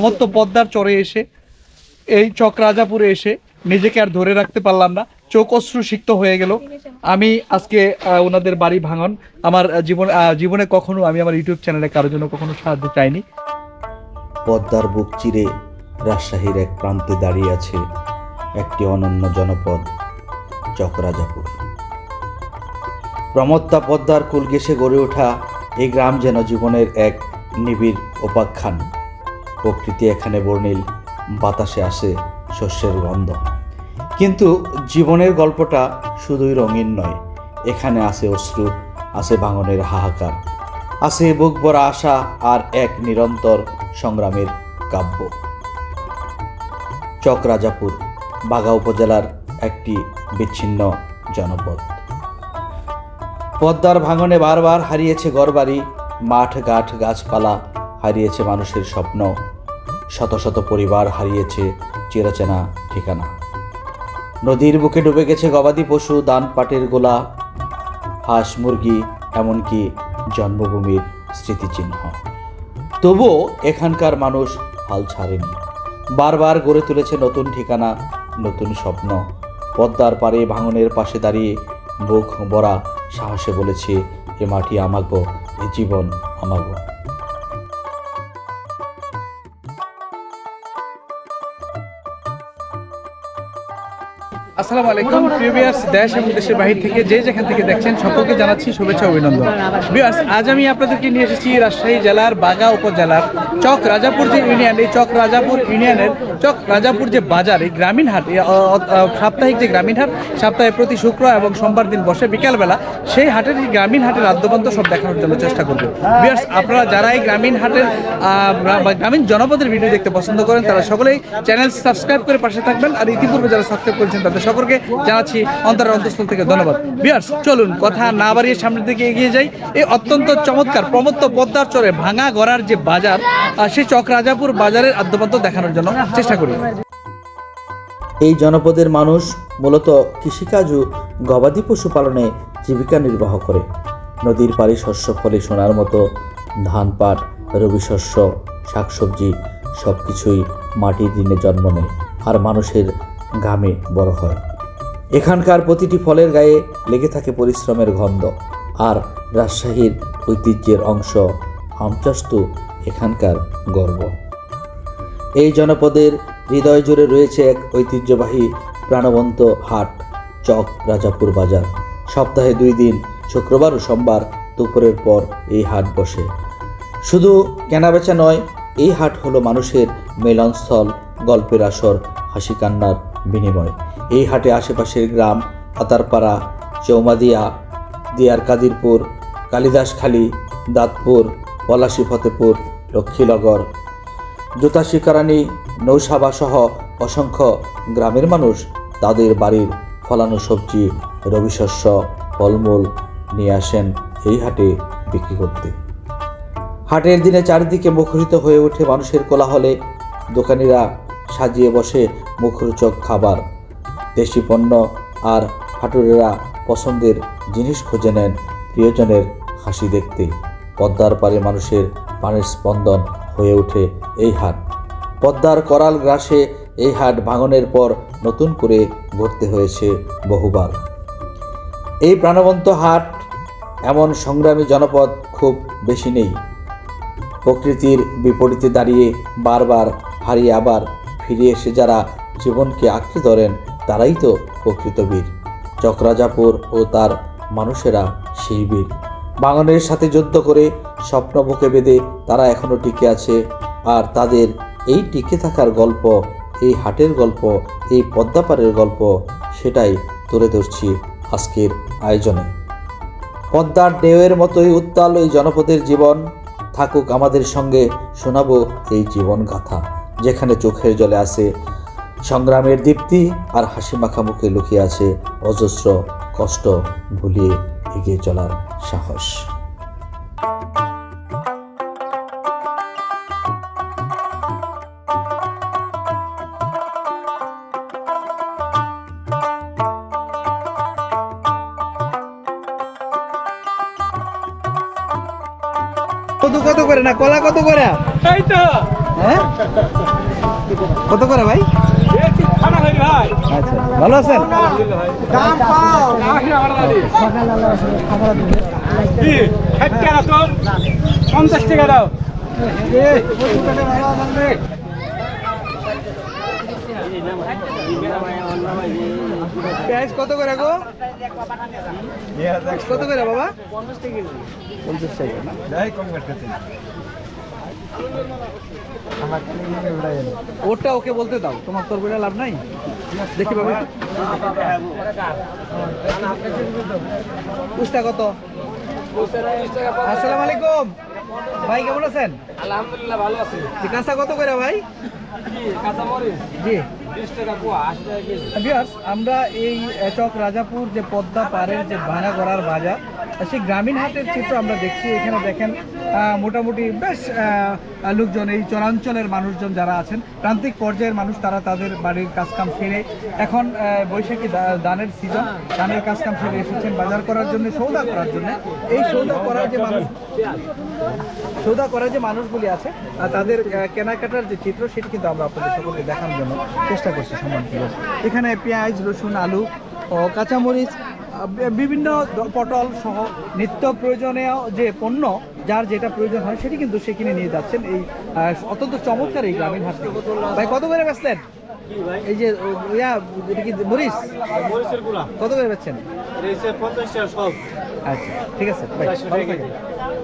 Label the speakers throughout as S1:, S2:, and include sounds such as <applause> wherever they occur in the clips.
S1: সমস্ত পদ্মার চরে এসে, এই চক রাজাপুরে এসে নিজেকে আর ধরে রাখতে পারলাম না। চোখ অশ্রু সিক্ত হয়ে গেল। আমি আজকে ওনাদের বাড়ি ভাঙন। আমার জীবন জীবনে কখনো আমি আমার ইউটিউব চ্যানেলে কারোর জন্য কখনো সাহায্য চাইনি।
S2: পদ্মার বুক চিরে রাজশাহীর এক প্রান্তে দাঁড়িয়ে আছে একটি অনন্য জনপদ চকরাজাপুর প্রমত্তা পদ্মার কুল ঘেঁষে গড়ে ওঠা এই গ্রাম যেন জীবনের এক নিবিড় উপাখ্যান। প্রকৃতি এখানে বর্ণিল, বাতাসে আসে শস্যের গন্ধ। কিন্তু জীবনের গল্পটা শুধুই রঙিন নয়, এখানে আছে অশ্রু, আছে ভাঙনের হাহাকার, আছে বুক ভরা আশা আর এক নিরন্তর সংগ্রামের কাব্য। চকরাজাপুর বাগা উপজেলার একটি বিচ্ছিন্ন জনপদ। পদ্মার ভাঙনে বারবার হারিয়েছে ঘরবাড়ি মাঠ, গাঠ, গাছপালা হারিয়েছে মানুষের স্বপ্ন শত শত পরিবার হারিয়েছে চিরচেনা ঠিকানা। নদীর বুকে ডুবে গেছে গবাদি পশু দান পাটের গোলা, হাঁস, মুরগি, এমনকি জন্মভূমির স্মৃতিচিহ্ন। তবুও এখানকার মানুষ হাল ছাড়েনি। বারবার গড়ে তুলেছে নতুন ঠিকানা, নতুন স্বপ্ন। পদ্মার পারে ভাঙনের পাশে দাঁড়িয়ে বুক ভরা সাহসে বলেছে, এ মাটি আমাগো, এ জীবন আমাগো।
S1: আসসালামু আলাইকুম। প্রিভিয়াস দেশ এবং দেশের বাহির থেকে যে যেখান থেকে দেখছেন, সকলকে জানাচ্ছি শুভেচ্ছা অভিনন্দন। বিয়াস আজ আমি আপনাদেরকে নিয়ে এসেছি রাজশাহী জেলার বাগা উপজেলার চক রাজাপুর যে ইউনিয়ন, এই চক রাজাপুর ইউনিয়নের চক রাজাপুর যে বাজার, এই গ্রামীণ হাট সাপ্তাহিক যে গ্রামীণ হাট প্রতি শুক্র এবং সোমবার দিন বসে বিকালবেলা সেই হাটের এই গ্রামীণ হাটের আদ্যবন্ত সব দেখানোর জন্য চেষ্টা করব। বিয়াস আপনারা যারা এই গ্রামীণ হাটের গ্রামীণ জনপদের ভিডিও দেখতে পছন্দ করেন, তারা সকলেই চ্যানেল সাবস্ক্রাইব করে পাশে থাকবেন, আর ইতিপূর্বে যারা সাবস্ক্রাইব করেছেন, তাদের সকলকে জানাচ্ছি অন্তরের অন্তঃস্থল থেকে ধন্যবাদ। বিয়ার্স চলুন, কথা না বাড়িয়ে সামনের দিকে এগিয়ে যাই। এই অত্যন্ত চমৎকার, প্রমত্ত পদ্মার চরে ভাঙা গড়ার যে বাজার সেই চক রাজাপুর বাজারের আদ্যপান্ত দেখানোর জন্য চেষ্টা করি।
S2: এই জনপদের মানুষ মূলত কৃষিকাজ ও গবাদি পশু পালনে জীবিকা নির্বাহ করে। নদীর পাড়ে শস্য ফলে সোনার মতো ধান পাট, রবি শস্য, শাকসবজি সব কিছুই মাটির দিনে জন্ম নেয়। আর মানুষের ঘামে বড় হয়। এখানকার প্রতিটি ফলের গায়ে লেগে থাকে পরিশ্রমের গন্ধ। আর রাজশাহীর ঐতিহ্যের অংশ আম চাষ তো এখানকার গর্ব। এই জনপদের হৃদয় জুড়ে রয়েছে এক ঐতিহ্যবাহী প্রাণবন্ত হাট, চক, রাজাপুর বাজার। সপ্তাহে দুই দিন, শুক্রবার ও সোমবার দুপুরের পর এই হাট বসে। শুধু কেনাবেচা নয়, এই হাট হলো মানুষের মিলনস্থল, গল্পের আসর হাসি কান্নার বিনিময়। এই হাটে আশেপাশের গ্রাম, আতারপাড়া, চৌমাদিয়া দিয়ার কাদিরপুর কালিদাসখালী, দাঁতপুর পলাশী ফতেপুর লক্ষ্মীনগর। জুতা শিকারানি নৌসাবা সহ অসংখ্য গ্রামের মানুষ তাদের বাড়ির ফলানো সবজি রবি শস্য ফলমূল নিয়ে আসেন এই হাটে বিক্রি করতে। হাটের দিনে চারিদিকে মুখরিত হয়ে ওঠে মানুষের কোলাহলে। দোকানিরা সাজিয়ে বসে মুখরোচক খাবার। দেশি পণ্য আর হাটুরেরা পছন্দের জিনিস খুঁজে নেন প্রিয়জনের হাসি দেখতে। পদ্মার পারে মানুষের প্রাণের স্পন্দন হয়ে ওঠে এই হাট। পদ্মার করাল গ্রাসে এই হাট ভাঙনের পর নতুন করে গড়তে হয়েছে বহুবার। এই প্রাণবন্ত হাট এমন সংগ্রামী জনপদ খুব বেশি নেই। প্রকৃতির বিপরীতে দাঁড়িয়ে বারবার হারিয়ে আবার ফিরে এসে যারা জীবনকে আঁকড়ে ধরেন, তারাই তো প্রকৃত বীর। চক্রাজাপুর ও তার মানুষেরা সেই বীর। বাঙনের সাথে যুদ্ধ করে স্বপ্ন বুকে বেঁধে তারা এখনও টিকে আছে। আর তাদের এই টিকে থাকার গল্প, এই হাটের গল্প, এই পদ্মাপাড়ের গল্প, সেটাই তুলে ধরছি আজকের আয়োজনে। পদ্মার ঢেউয়ের মতোই উত্তাল ওই জনপদের জীবন। থাকুক আমাদের সঙ্গে শোনাবো এই জীবন গাথা যেখানে চোখের জলে আছে সংগ্রামের দীপ্তি আর হাসি মাখা মুখে লুকিয়ে আছে অজস্র কষ্ট ভুলিয়ে এগিয়ে চলার সাহস।
S1: কত কত করে না? কলা কত করে?
S3: এই তো।
S1: হ্যাঁ? কত করে ভাই? আচ্ছা ভালো আছেন?
S3: পঞ্চাশ টাকা দাও
S1: কত করে গো? কত করে বাবা? পঞ্চাশ টাকা। না ওটা ওকে বলতে দাও। তোমার তোর বলে লাভ নাই? দেখি বাবা উস্তা কত? আসসালামু আলাইকুম। ভাই কেমন আছেন?
S3: আলহামদুলিল্লাহ ভালো আছি।
S1: কাঁচা কত করে ভাই? জি আমরা এই চক রাজাপুর যে পদ্মা পাড়ের যে ভাঙাগড়ার বাজার সেই গ্রামীণ হাটের চিত্র আমরা দেখছি এখানে দেখেন মোটামুটি বেশ লোকজন, এই চরাঞ্চলের মানুষজন যারা আছেন, প্রান্তিক পর্যায়ের মানুষ তারা তাদের বাড়ির কাজকাম সেরে এখন বৈশাখী দানের সিজন দানের কাজকাম সেরে এসেছেন বাজার করার জন্য, সৌদা করার জন্য এই সৌদা করার যে মানুষ সৌদা করার যে মানুষগুলি আছে তাদের কেনাকাটার যে চিত্র, সেটি কিন্তু আমরা আপনাদের সকলকে দেখানোর জন্য চেষ্টা করছি দর্শক। এখানে পেঁয়াজ, রসুন, আলু ও কাঁচামরিচ বিভিন্ন পটল সহ নিত্য প্রয়োজনীয় যে পণ্য যার যেটা প্রয়োজন হয় সেটি কিন্তু সে কিনে নিয়ে যাচ্ছেন এই অত্যন্ত চমৎকার এই গ্রামীণ হাট। ভাই কত করে বেচলেন? এই যে ইয়া এটা কি মরিচ? কত করে বেচছেন? আচ্ছা ঠিক আছে।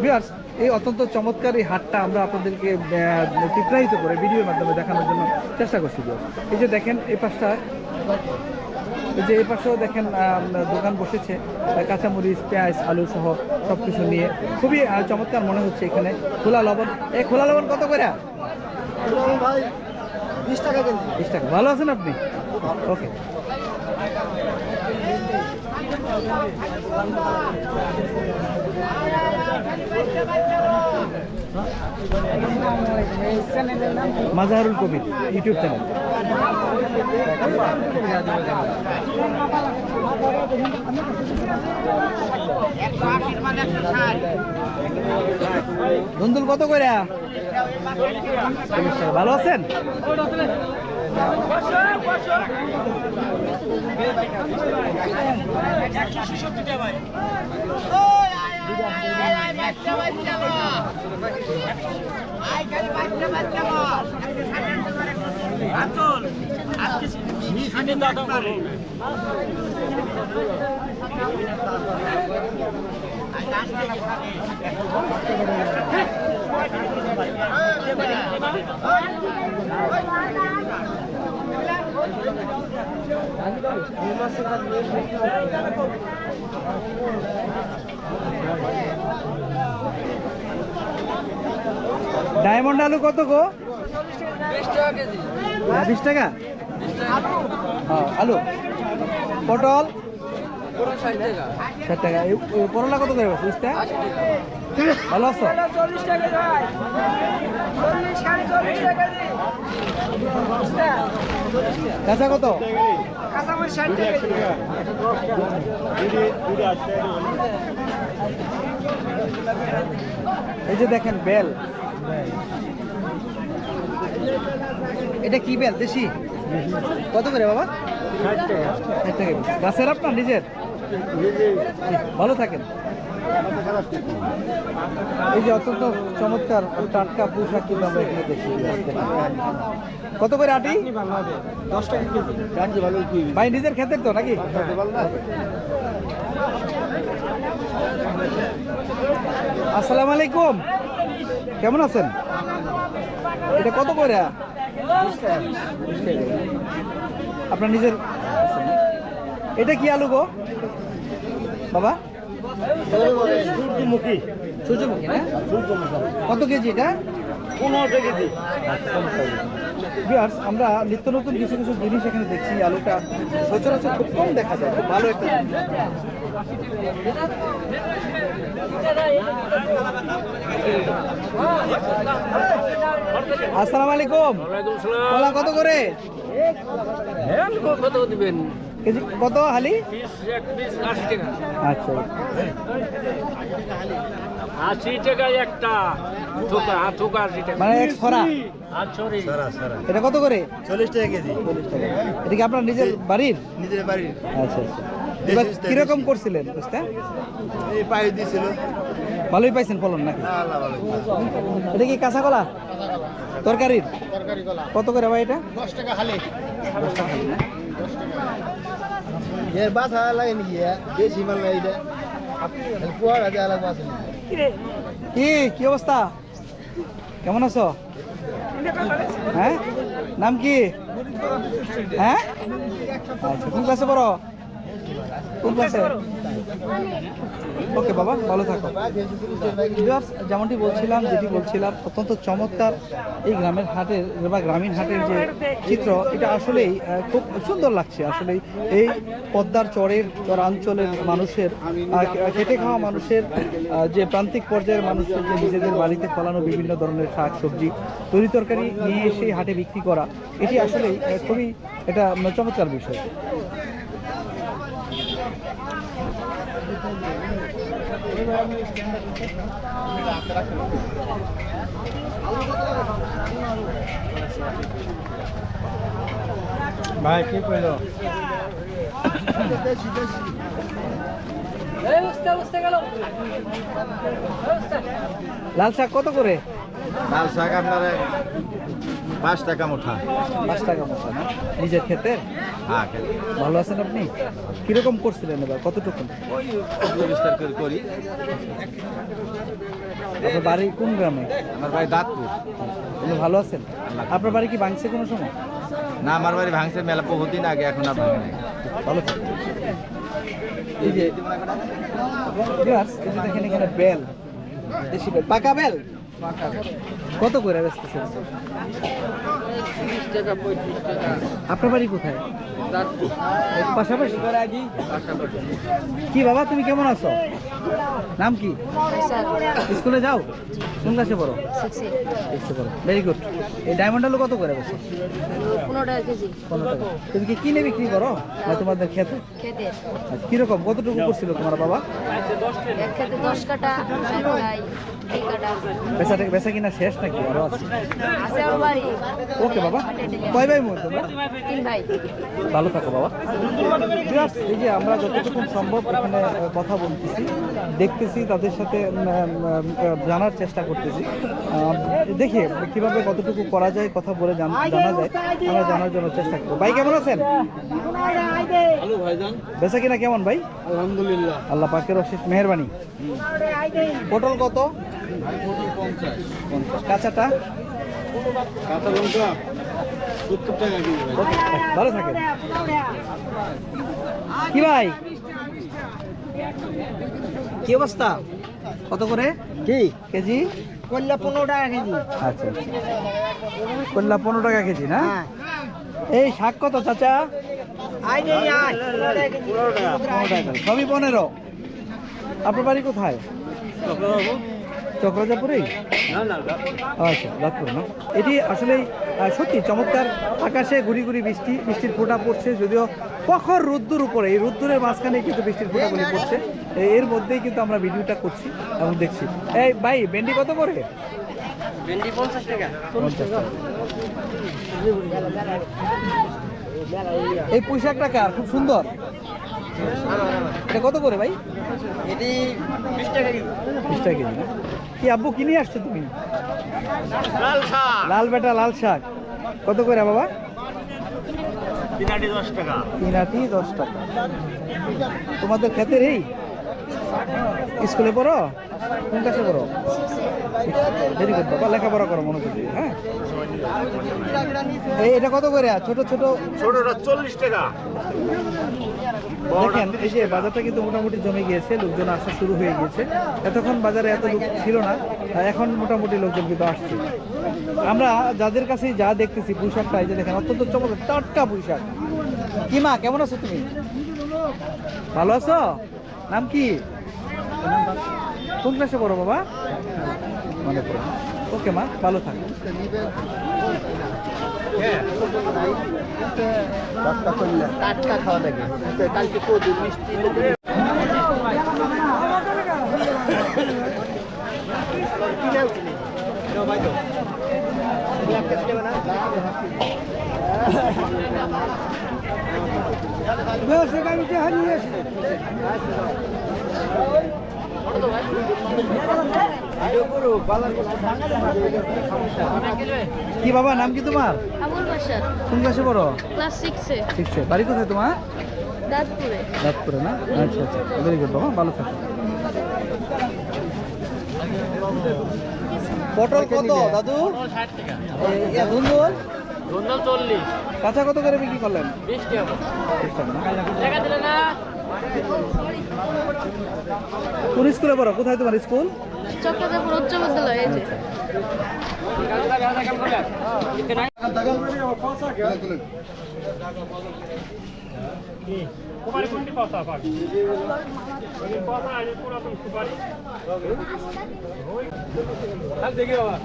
S1: Viewers, এই অত্যন্ত চমৎকার এই হাটটা আমরা আপনাদেরকে চিত্রায়িত করে ভিডিওর মাধ্যমে দেখানোর জন্য চেষ্টা করছি এই যে দেখেন এই পাশটা যে এই পাশেও দেখেন দোকান বসেছে কাঁচামরিচ পেঁয়াজ আলু সহ সব কিছু নিয়ে। খুবই চমৎকার মনে হচ্ছে এখানে। খোলা লবণ। এ খোলা লবণ কত করে?
S3: ভাই বিশ টাকা
S1: বিশ টাকা। ভালো আছেন আপনি? Okay. Mazharul Kabir YouTube channel. ধুন্দুল কত করে। ভালো আছেন? ডায়মন্ড আলু কত গো? বিশ টাকা আলু। পটল। ষাট টাকা। করলা কত করে বিশ টাকা ভালো আছো? কাঁচা কত? এই যে দেখেন, বেল। এটা কি বেল, দেশি? কত করে বাবা। গাছের আপনার, নিজের? ভালো থাকেন। এই যে অত্যন্ত চমৎকার টাটকা পোশাক কিন্তু আমরা এখানে দেখি কত করে আটি?
S3: দশ টাকা
S1: ভাই, নিজের ক্ষেতের তো নাকি? আসসালামু আলাইকুম। কেমন আছেন? এটা কত করে। আপনার নিজের এটা কি আলু গো? বাবা?
S3: সূর্যমুখী।
S1: সূর্যমুখী না? কত কেজি এটা?
S3: কেজি।
S1: ভিউয়ার্স আমরা নিত্য নতুন কিছু কিছু জিনিস এখানে দেখছি আলুটা সচরাচর খুব কম দেখা যায় খুব ভালো একটা। আসসালামু আলাইকুম। কলা কত করে?
S3: কত দিবেন?
S1: কেজি কত হালি? আচ্ছা।
S3: আশি টাকা একটা।
S1: মানে এক ছড়া? এটা কত করে?
S3: চল্লিশ টাকা কেজি।
S1: এটা কি আপনার নিজের বাড়ির?
S3: নিজের বাড়ির।
S1: আচ্ছা আচ্ছা। এবার কীরকম করছিলেন বুঝতে
S3: এই পাই দিছিল।
S1: ভালোই পাইছেন ফলন নাকি? এটা কি কাঁচা কলা? তরকারির কত করে ভাই এটা?
S3: দশ টাকা হালে।
S1: দশ টাকা না?
S3: এর বাসা লাগে নাকি বেশি মাল নাই এটা। কুয়ার আছে আলাদা আছে
S1: কি কি অবস্থা? কেমন আছো? হ্যাঁ? নাম কি? হ্যাঁ আচ্ছা কোন ক্লাসে পড়ো। ওকে বাবা, ভালো থাকো। যেমনটি বলছিলাম, যেটি বলছিলাম, অত্যন্ত চমৎকার এই গ্রামের হাটের বা গ্রামীণ হাটের যে চিত্র, এটা আসলেই খুব সুন্দর লাগছে। আসলেই এই পদ্মার চরের, চরাঞ্চলের মানুষের খেটে খাওয়া মানুষের যে প্রান্তিক পর্যায়ের মানুষের যে নিজেদের বাড়িতে ফলানো বিভিন্ন ধরনের শাক সবজি, তরি তরকারি নিয়ে এসে হাটে বিক্রি করা, এটি আসলেই খুবই এটা চমৎকার বিষয়।
S3: ভাই কি কইলো?
S1: লাল শাক কত করে?
S3: লাল শাক আপনার পাঁচ টাকা মুঠা।
S1: পাঁচ টাকা মতো না? নিজের ক্ষেতের?
S3: হ্যাঁ
S1: ভালো আছেন আপনি? কীরকম করছিলেন এবার? কতটুকু?
S3: বিস্তার করে করি।
S1: আপনার বাড়ি কোন গ্রামে?
S3: আমার ভাই দাঁতপুর।
S1: আপনি ভালো আছেন? আপনার বাড়ি কি ভাঙছে কোনো সময়?
S3: না আমার বাড়ি ভাঙছে মেলা বহুদিন আগে এখন আর ভাঙে নাই।
S1: ভালো এই যে দেখেন এখানে বেল দেশি বেল পাকা বেল? কত করে বেচতেছেন? আপনার বাড়ি কোথায়? পাশাপাশি? কি বাবা তুমি কেমন আছো? নাম কি? স্কুলে যাও? কোন ক্লাসে পড়ো? সিক্সে পড়ো। ভেরি গুড এই ডায়মন্ড আলু কত করে বেছো
S4: পনেরো টাকা কেজি।
S1: তুমি কি কিনে বিক্রি করো? না তোমাদের খেতে? আচ্ছা, কীরকম? কতটুকু করছিল তোমার বাবা?
S4: দশ কাটা খাই
S1: বেচা কিনা শেষ নাকি? আরও আছে।
S4: আছে আমার
S1: ওকে বাবা কয় ভাই মোট তোমরা?
S4: তিন ভাই।
S1: ভালো থাকো বাবা। এই যে আমরা যতটুকু সম্ভব এখানে কথা বলতেছি দেখতেছি তাদের সাথে জানার চেষ্টা করতেছি। দেখি কীভাবে কতটুকু করা যায় কথা বলে জান- জানা যায়। আমরা জানার জন্য চেষ্টা করব। ভাই কেমন আছেন? বেচা কিনা কেমন ভাই?
S3: আলহামদুলিল্লাহ।
S1: আল্লাহ পাকের অশেষ মেহরবানি। পটল কত? কাঁচাটা?
S3: কাঁচা লঙ্কা সত্তর টাকা
S1: ভালো থাকেন। কি ভাই? কি অবস্থা? কত করে?
S3: কি?
S1: কেজি?
S3: পনেরো টাকা কেজি।
S1: আচ্ছা আচ্ছা। পনেরো টাকা কেজি না? এই শাক কত চাচা? পনেরো টাকা সবই পনেরো। আপনার বাড়ি কোথায়? চক্রজাপুরেই আচ্ছা রাতপুর না। এটি আসলে সত্যি চমৎকার। আকাশে গুড়ি গুড়ি বৃষ্টি বৃষ্টির ফোঁটা পড়ছে যদিও প্রখর রোদ্দুর উপরে। এই রোদ্দুরের মাঝখানে কিন্তু বৃষ্টির ফোঁটাগুলি পড়ছে। এর মধ্যেই কিন্তু আমরা ভিডিওটা করছি এবং দেখছি। এই ভাই ভেন্ডি কত করে?
S3: ভেন্ডি পঞ্চাশ টাকা।
S1: পঞ্চাশ টাকা। এই পোশাক টাকা খুব সুন্দর। এটা কত করে ভাই?
S3: এটি বিশ টাকা কেজি।
S1: বিশ টাকা কেজি কি আব্বু কি নিয়ে আসছো তুমি?
S3: লাল শাক।
S1: লাল বেটা লাল শাক। কত করে বাবা?
S3: তিনাটি দশ টাকা।
S1: তিন আটি দশ টাকা। তোমাদের ক্ষেতের এই স্কুলে পড়ো? কোন ক্লাসে পড়ো? ভেরি গুড বাবা। লেখাপড়া করো মনোযোগ দিয়ে, হ্যাঁ? এই এটা কত করে? ছোট ছোট?
S3: ছোটটা চল্লিশ টাকা।
S1: দেখেন এই যে বাজারটা কিন্তু মোটামুটি জমে গিয়েছে লোকজন আসা শুরু হয়ে গিয়েছে। এতক্ষণ বাজারে এত লোক ছিল না এখন মোটামুটি লোকজন কিন্তু আসছে। আমরা যাদের কাছে যা দেখতেছি পোশাকটা এই যে দেখেন অত্যন্ত চমৎকার টাটকা পোশাক কি মা কেমন আছো তুমি? ভালো আছো? নাম কি? কোন ক্লাসে পড়ো বাবা? মনে পড়ো ওকে মা ভালো থাক।
S3: টাটকা খাওয়া মিষ্টি <laughs>
S1: কি বাবা নাম কি তোমার? কোন ক্লাসে পড়ো?
S4: ক্লাস সিক্সে
S1: বাড়ি কোথায় তোমার?
S4: দাঁতপুরে।
S1: না? আচ্ছা আচ্ছা। ভেরি গুড বাবা ভালো থাকো। পটল কত দাদু? এই ধুন্দুল?
S5: ধুন্দল চল্লিশ।
S1: কাঁচা কত করে বিক্রি করলেন?
S5: বিশ টাকা। দিলে না।
S1: কোন স্কুলে পড়ো? কোথায় তোমার স্কুল?
S4: চক্রজাপুর উচ্চ বিদ্যালয় এই যে।
S5: কুমারী কোনটি পাতা পাবি পাতা পুরাতন সুপারি আর দেখি বাবা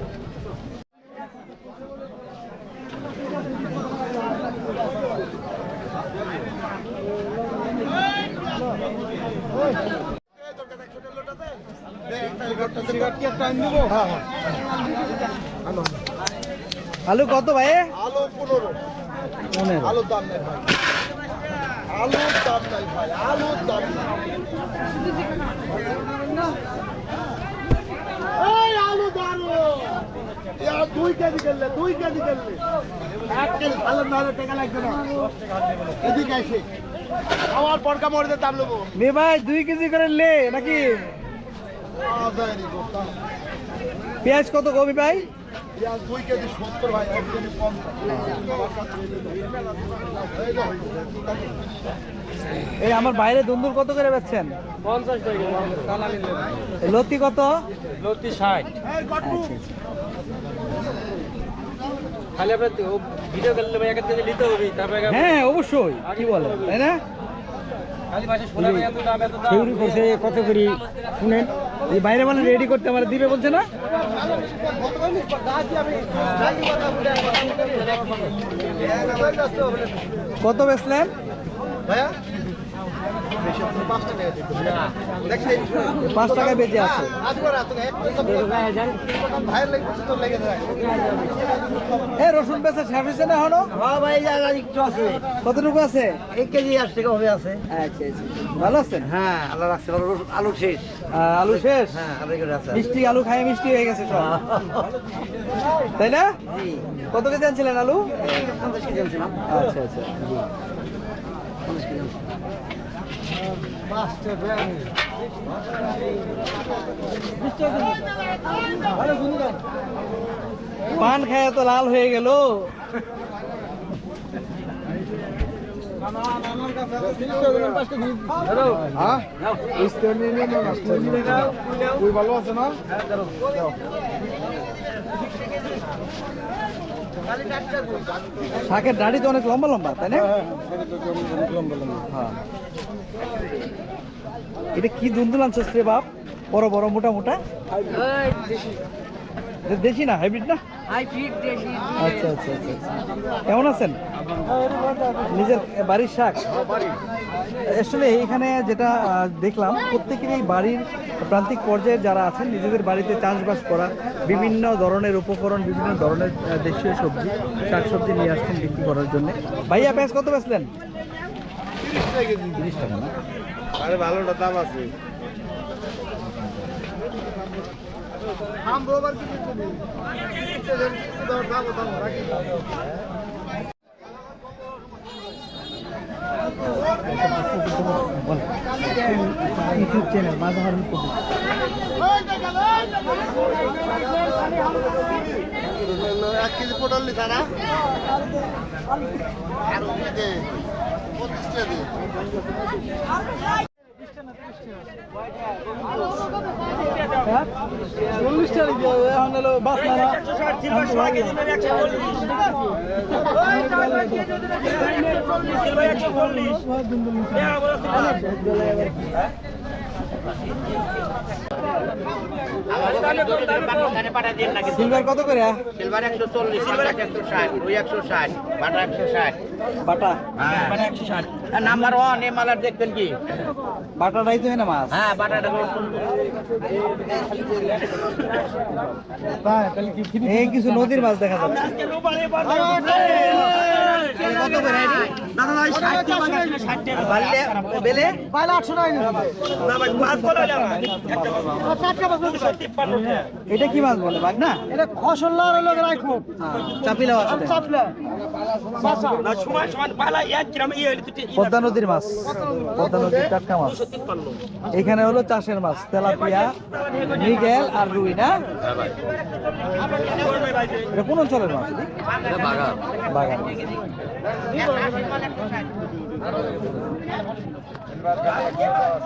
S1: আলু কত ভাই?
S3: আলু পনেরো।
S1: পনেরো।
S3: আলুর দাম নেই ভাই। আলুর দাম নাই ভাই আলুর দাম নাই এই আলু দাঁড়ো ইয়ার দুই কেজি দুই কেজি এক কেজি ভালো না হলে টাকা লাগবে না। এদিকে আসে আমার পরকা মরিদের দাম নেব
S1: মে ভাই দুই কেজি করে লে নাকি? পেঁয়াজ কত কবি ভাই?
S3: ইয়ার দুই কেজি সত্তর ভাই এক কেজি পঞ্চাশ। এই যে হয়েছে।
S1: এই আমার বাইরে দুন্দুর কত করে বেচছেন?
S5: পঞ্চাশ
S1: লতি কত?
S5: লতি ষাট। খালি আপনার ভিডিও করলে ভাই এক কেজি নিতে হবে তারপরে
S1: হ্যাঁ অবশ্যই কি বলে তাই না? করছে কত করি শুনেন? এই বাইরে বলে রেডি করতে আমার দিবে বলছে না? কত বেচলেন?
S3: ভাইয়া? পাঁচ টাকা
S1: বেঁচে আছে। এ রসুন বেচা শেষ হয়েছে না এখনও?
S3: হ্যাঁ
S1: কতটুকু আছে?
S3: এক কেজি আট টাকা হবে আছে।
S1: আচ্ছা আচ্ছা। ভালো আছেন?
S3: হ্যাঁ আল্লাহ রাখছে ভালো আলু শেষ।
S1: আলু শেষ?
S3: হ্যাঁ
S1: মিষ্টি আলু খাই মিষ্টি হয়ে গেছে সব। তাই না? কত কেজি আনছিলেন আলু? আচ্ছা আচ্ছা। পান খায় তো লাল হয়ে গেল।
S3: তুই ভালো আছে না
S1: শাকের দাড়ি তো অনেক লম্বা লম্বা। তাই না হ্যাঁ। এটা কি দুন্দুল আনছিস রে বাপ? বড় বড় মোটা মোটা? দেশি। না হাইব্রিড না? আচ্ছা আচ্ছা আচ্ছা আচ্ছা। কেমন আছেন? নিজের বাড়ির শাক? আসলে এইখানে যেটা দেখলাম প্রত্যেকেরই বাড়ির প্রান্তিক পর্যায়ে যারা আছেন নিজেদের বাড়িতে চাষবাস করা বিভিন্ন ধরনের উপকরণ বিভিন্ন ধরনের দেশীয় সবজি শাকসবজি নিয়ে আসছেন বিক্রি করার জন্য। ভাইয়া পেঁয়াজ কত বেচলেন?
S3: আরে ভালোটা দাম আছে।
S1: ইউটিউব
S3: এক কেজি পটল নি তারা আর ওদিকে পঁচিশ টাকা দিয়ে
S1: চল্লিশ টাকা এখন হলো বাস না সিলভার কত করে
S6: সিলভার একশো চল্লিশ একশো ষাট রুই একশো ষাট বাটা একশো ষাট
S1: বাটা
S6: হ্যাঁ একশো ষাট নাম্বার ওয়ান এই মালার দেখবেন কি
S1: বাটাটাই তো না মাছ
S6: হ্যাঁ বাটাটা খুব সুন্দর।
S1: এই কিছু নদীর মাছ দেখা কত করে বেলে? এটা কি মাছ বলে বাঘ না?
S3: এটা খসল্লা রইল রাখো চাপলে
S1: পদ্মা নদীর মাছ। পদ্মা নদীর টাটকা মাছ। এখানে হলো চাষের মাছ তেলাপিয়া মৃগেল আর রুই না? এটা কোন অঞ্চলের মাছ? এটি? বাগান। ভিউয়ার্স,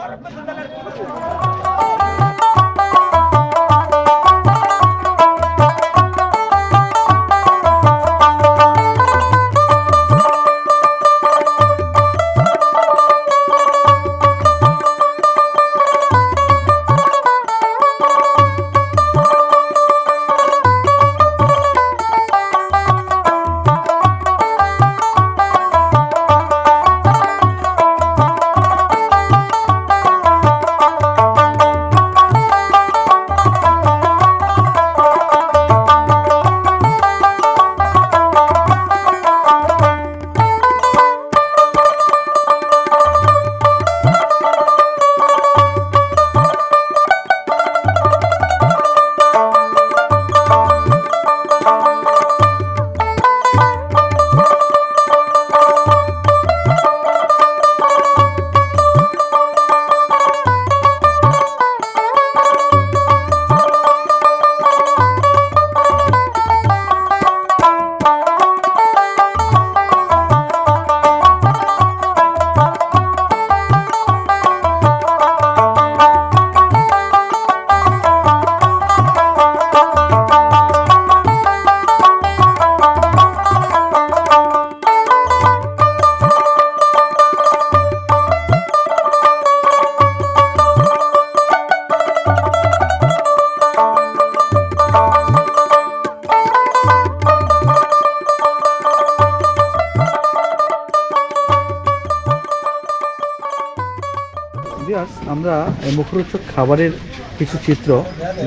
S1: মুখরোচক খাবারের কিছু চিত্র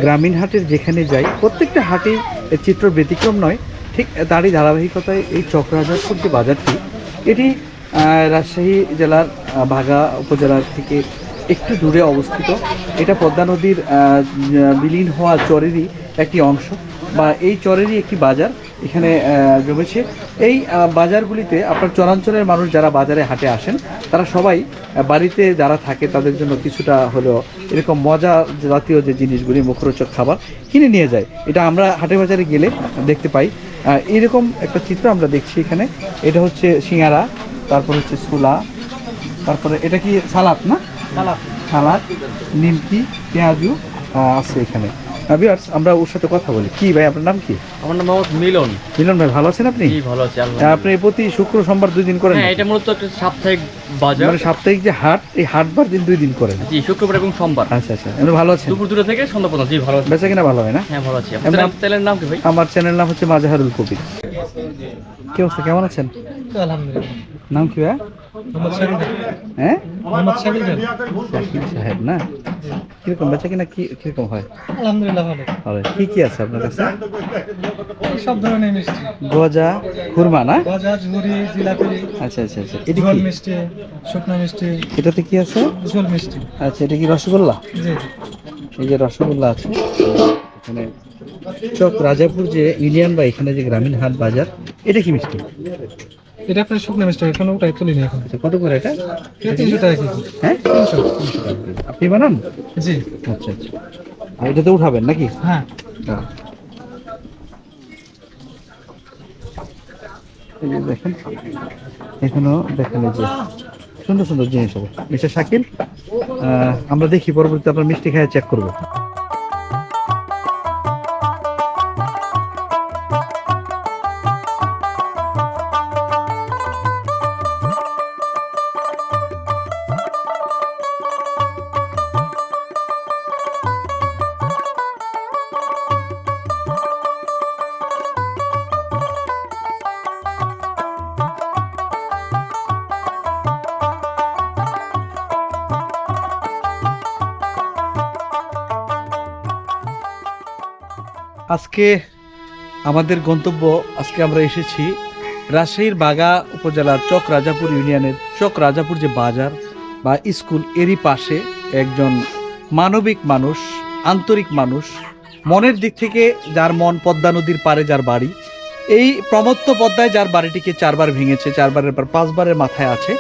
S1: গ্রামীণ হাটের যেখানে যাই, প্রত্যেকটা এর চিত্র ব্যতিক্রম নয়, ঠিক তারই ধারাবাহিকতায় এই চক্রাজারপুর যে বাজারটি। এটি রাজশাহী জেলার বাঘা উপজেলার থেকে একটু দূরে অবস্থিত। এটা পদ্মা নদীর বিলীন হওয়া চরেরই একটি অংশ বা এই চরেরই একটি বাজার। এখানে জমেছে। এই বাজারগুলিতে আপনার চরাঞ্চলের মানুষ যারা বাজারে হাটে আসেন তারা সবাই বাড়িতে যারা থাকে তাদের জন্য কিছুটা হলেও এরকম মজা জাতীয় যে জিনিসগুলি মুখরোচক খাবার কিনে নিয়ে যায়। এটা আমরা হাটে বাজারে গেলে দেখতে পাই। এরকম একটা চিত্র আমরা দেখছি এখানে। এটা হচ্ছে সিঙ্গারা তারপর হচ্ছে সুলা তারপরে এটা কি সালাদ না? সালাদ। সালাদ নিমকি পেঁয়াজু আছে এখানে। ভিউয়ার্স আমরা ওর সাথে কথা বলি। কি ভাই আপনার নাম কি?
S7: আমার নাম মোহাম্মদ মিলন।
S1: মিলন ভাই ভালো আছেন আপনি?
S7: জি ভালো আছি
S1: আপনি প্রতি শুক্র সোমবার দুই দিন করেন
S7: হ্যাঁ এটা মূলত একটা সাপ্তাহিক বাজার।
S1: মানে সাপ্তাহিক যে হাট এই হাটবার দিন দুই দিন করেন?
S7: জি শুক্রবার এবং সোমবার।
S1: আচ্ছা আচ্ছা আপনি ভালো আছেন?
S7: দুপুর দুটো থেকে সন্ধ্যা পর্যন্ত। জি ভালো আছি।
S1: বেচা কিনা ভালো হয় না?
S7: হ্যাঁ ভালো আছি। আপনার
S1: আপ-
S7: তেলের নাম কি ভাই?
S1: আমার চ্যানেল নাম হচ্ছে মাজাহারুল কবির। কি অবস্থা কেমন আছেন? নাম কি হ্যাঁ? শাকিল সাহেব না? কীরকম বেচা কিনা কি কীরকম হয়?
S8: আলহামদুলিল্লাহ ভালো।
S1: ভালো। কি কি আছে আপনার কাছে?
S8: সব ধরনের মিষ্টি।
S1: গজা খুরমা না?
S8: গজা ঝুরি জিলাপি।
S1: আচ্ছা আচ্ছা আচ্ছা। এটা কি?
S8: মিষ্টি শুকনো মিষ্টি।
S1: এটাতে কি আছে?
S8: ঝোল মিষ্টি।
S1: আচ্ছা এটা কি রসগোল্লা?
S8: জি।
S1: এই যে রসগোল্লা আছে। এখানে চক রাজাপুর যে ইউনিয়ন বা এখানে যে গ্রামীণ হাট বাজার এটা কি মিষ্টি?
S8: এটা আপনার শুকনো মিষ্টি এখন ওটাই তুলিনি এখন।
S1: আচ্ছা কত করে এটা?
S8: এটা তিনশো টাকা কেজি।
S1: হ্যাঁ?
S8: তিনশো।
S1: আপনি বানান?
S8: জি।
S1: আচ্ছা আচ্ছা। আর এটাতে উঠাবেন নাকি?
S8: হ্যাঁ।
S1: হ্যাঁ। দেখেন এখানেও দেখেন যে সুন্দর সুন্দর জিনিস হবে। মিস্টার শাকিল আমরা দেখি পরবর্তীতে আপনার মিষ্টি খায় চেক করব। আজকে আমাদের গন্তব্য, আজকে আমরা এসেছি রাজশাহীর বাগা উপজেলার চক রাজাপুর ইউনিয়নের চক রাজাপুর যে বাজার বা স্কুল এরই পাশে একজন মানবিক মানুষ, আন্তরিক মানুষ, মনের দিক থেকে যার মন পদ্মা নদীর পারে যার বাড়ি। এই প্রমত্ত পদ্মায় যার বাড়িটিকে চারবার ভেঙেছে, চারবারের পর পাঁচবারের মাথায় আছে।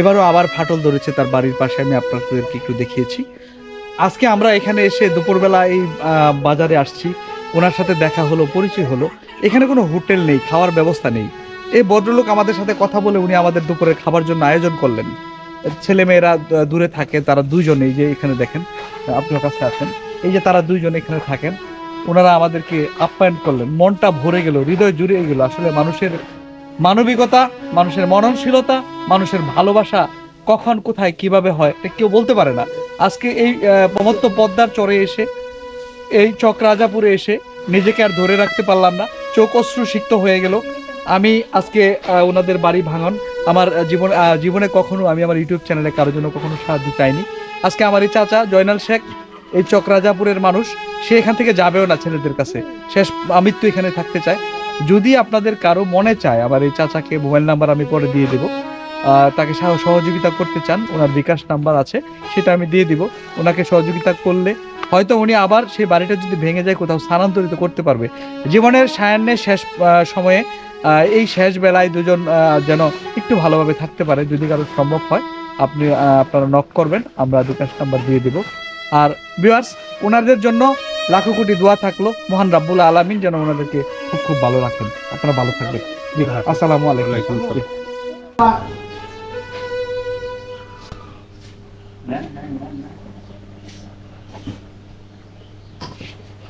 S1: এবারও আবার ফাটল ধরেছে তার বাড়ির পাশে, আমি আপনাদেরকে একটু দেখিয়েছি। আজকে আমরা এখানে এসে দুপুরবেলা এই বাজারে আসছি। ওনার সাথে দেখা হলো, পরিচয় হলো। এখানে কোনো হোটেল নেই, খাওয়ার ব্যবস্থা নেই। এই ভদ্রলোক আমাদের সাথে কথা বলে উনি আমাদের দুপুরে খাবার জন্য আয়োজন করলেন। ছেলেমেয়েরা দূরে থাকে, তারা দুজনেই যে এখানে দেখেন, আপনার কাছে আছেন। এই যে তারা দুইজন এখানে থাকেন, ওনারা আমাদেরকে আপ্যায়ন করলেন। মনটা ভরে গেল, হৃদয় জুড়ে গেল। আসলে মানুষের মানবিকতা, মানুষের মননশীলতা, মানুষের ভালোবাসা কখন, কোথায়, কীভাবে হয়, এটা কেউ বলতে পারে না। আজকে এই প্রমত্ত পদ্মার চরে এসে এই চক রাজাপুরে এসে নিজেকে আর ধরে রাখতে পারলাম না। চোখ অশ্রু সিক্ত হয়ে গেল। আমি আজকে ওনাদের বাড়ি ভাঙন। আমার জীবন জীবনে কখনো আমি আমার ইউটিউব চ্যানেলে কারোর জন্য কখনো সাহায্য চাইনি। আজকে আমার এই চাচা জয়নাল শেখ, এই চক রাজাপুরের মানুষ, সে এখান থেকে যাবেও না ছেলেদের কাছে। শেষ আমৃত্যু এখানে থাকতে চায়। যদি আপনাদের কারও মনে চায়, আমার এই চাচাকে মোবাইল নাম্বার আমি পরে দিয়ে দেবো। তাকে সহ- সহযোগিতা করতে চান, ওনার বিকাশ নাম্বার আছে, সেটা আমি দিয়ে দিব। ওনাকে সহযোগিতা করলে হয়তো উনি আবার সেই বাড়িটা যদি ভেঙে যায় কোথাও স্থানান্তরিত করতে পারবে। জীবনের সায়ান্নের শেষ সময়ে আহ, এই শেষ বেলায় দুজন আহ, যেন একটু ভালোভাবে থাকতে পারে যদি কারও সম্ভব হয় আপনি আপনারা নক করবেন আমরা বিকাশ নাম্বার দিয়ে দিব। আর ভিউয়ার্স ওনাদের জন্য লাখো কোটি দোয়া থাকল মহান রাব্বুল আলামিন যেন ওনাদেরকে খুব খুব ভালো রাখেন। আপনারা ভালো থাকবেন। জি আসসালামু আলাইকুম। জি।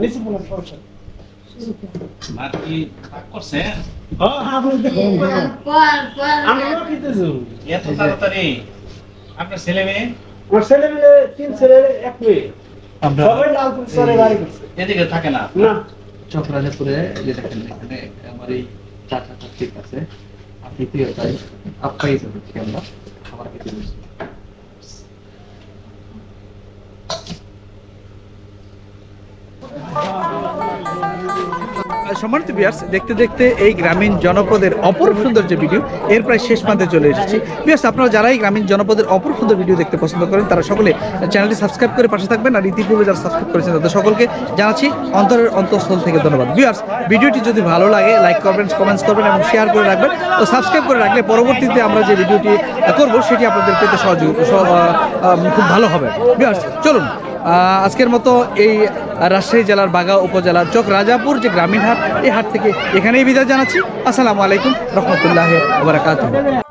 S5: নিচে হ্যাঁ আপনি দেখুন আমরা লোক দিতেছি
S6: এত তাড়াতাড়ি। আপনার ছেলে মেয়ে?
S5: আমার ছেলে মেয়ে তিন ছেলে এক মেয়ে।
S1: আমরা
S5: সবাই লালপুর শহরে বাড়ি করছে।
S6: এদিকে থাকে না
S5: না।
S1: চক্রাজাপুরে যে দেখেন এখানে আমার এই চাচা চাচির কাছে আপনি প্রিয় তাই আপ্যায়িত হচ্ছি আমরা খাবার খেতে বসছি। সম্মানিত বিয়ার্স দেখতে দেখতে এই গ্রামীণ জনপদের অপরূপ সুন্দর যে ভিডিও এর প্রায় শেষ প্রান্তে চলে এসেছি। বিয়ার্স আপনারা যারা এই গ্রামীণ জনপদের অপরূপ সুন্দর ভিডিও দেখতে পছন্দ করেন, তারা সকলে চ্যানেলটি সাবস্ক্রাইব করে পাশে থাকবেন আর ইতিপূর্বে যারা সাবস্ক্রাইব করেছেন, তাদের সকলকে জানাচ্ছি অন্তরের অন্তঃস্থল থেকে ধন্যবাদ। বিয়ার্স ভিডিওটি যদি ভালো লাগে লাইক করবেন কমেন্টস করবেন এবং শেয়ার করে রাখবেন। তো সাবস্ক্রাইব করে রাখলে পরবর্তীতে আমরা যে ভিডিওটি করব, সেটি আপনাদের পেতে সহযোগ খুব ভালো হবে। বিয়ার্স চলুন। আজকের মতো এই রাজশাহী জেলার বাগা উপজেলার চক রাজাপুর যে গ্রামীণ হাট, এই হাট থেকে এখানেই বিদায় জানাচ্ছি। আসসালামু আলাইকুম রহমতুল্লাহ